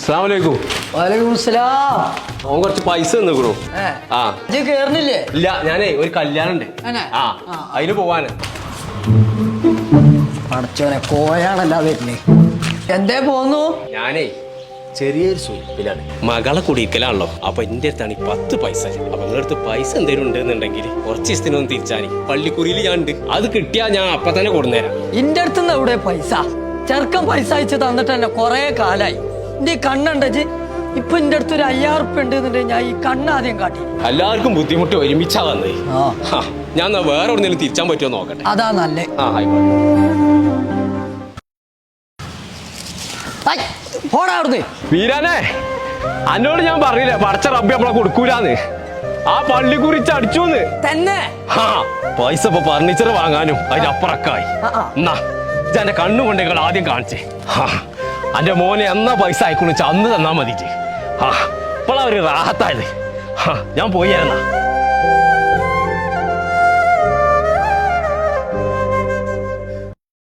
അസ്സാമലൈക്കും വലൈക്കും സലാം ഓൻ കുറച്ച് പൈസ തന്നിക്കണു ആ. ഇജ്ജ് കേറണില്ലേ ഇല്ല ഞാനേ ഒരു കല്യാണം ഉണ്ട് ആണോ? ആ ആ. അതിന് പോവാന്. അടച്ചവനെ കോയാണല്ല വരുന്നേ. എന്തേ പോന്നു? ഞാനേ ചെറിയൊരു സൂപ്പിലാണ് മകളെ കുടിക്കലാണല്ലോ. അപ്പൊ എന്റെ അടുത്താണ് ഈ പത്ത് പൈസ. അപ്പൊ നിങ്ങളുടെ അടുത്ത് പൈസ എന്തെങ്കിലും ഉണ്ടെന്നുണ്ടെങ്കിൽ കുറച്ച് ദിവസത്തിനൊന്ന് തിരിച്ചാൽ പള്ളിക്കുറിയിൽ ഞാൻ ഉണ്ട്. അത് കിട്ടിയാ ഞാൻ അപ്പൊ തന്നെ കൊടുന്നേരാം. ഇന്റെ അടുത്തുനിന്ന് എവിടെ പൈസ? ചെറുക്കൻ പൈസ അയച്ച് തന്നിട്ട് തന്നെ കൊറേ കാലായി. എന്റെ കണ്ണുണ്ടജ് ഇപ്പൊ എന്റെ അടുത്ത് ഒരു അയ്യായിരം ഉറുപ്പ ഉണ്ട് എന്നുണ്ടെങ്കിൽ ഞാൻ ഈ കണ്ണ് ആദ്യം കാട്ടി. എല്ലാവർക്കും ബുദ്ധിമുട്ട് ഒരുമിച്ചാ വന്നേ. ആ. ഹാ, ഞാൻ എന്നാ വേറെ എവിടെന്നെങ്കിലും തിരിച്ചാൻ പറ്റുമോ നോക്കട്ടെ. അതാ നല്ലേ. ആ ആയിക്കോട്ടെ. ഐ, പോടാ അവിടുന്ന്. വീരാനെ അന്നോട് ഞാൻ പറഞ്ഞില്ലേ പടച്ച റബ്ബി നമ്മളെ കൊടുക്കൂലാന്ന്. ആ പള്ളി കുറിച്ച് അടിച്ചൂന്ന്. തന്നെ. ഹാ പൈസ ഇപ്പൊ ഫർണിച്ചർ വാങ്ങാനും അതിന്റെ അപ്പുറക്കായി. എന്നാ ഇത് എന്റെ കണ്ണു കൊണ്ടെങ്കിൽ ആദ്യം കാണിച്ചേ. ഹാ. എന്റെ മോനെ എന്നാ പൈസ അയക്കണു വെച്ചാ അന്ന് തന്നാ മതി ആ ഇപ്പോഴാ ഒരു റാഹത്തായത്. ഞാൻ പോയി എന്നാ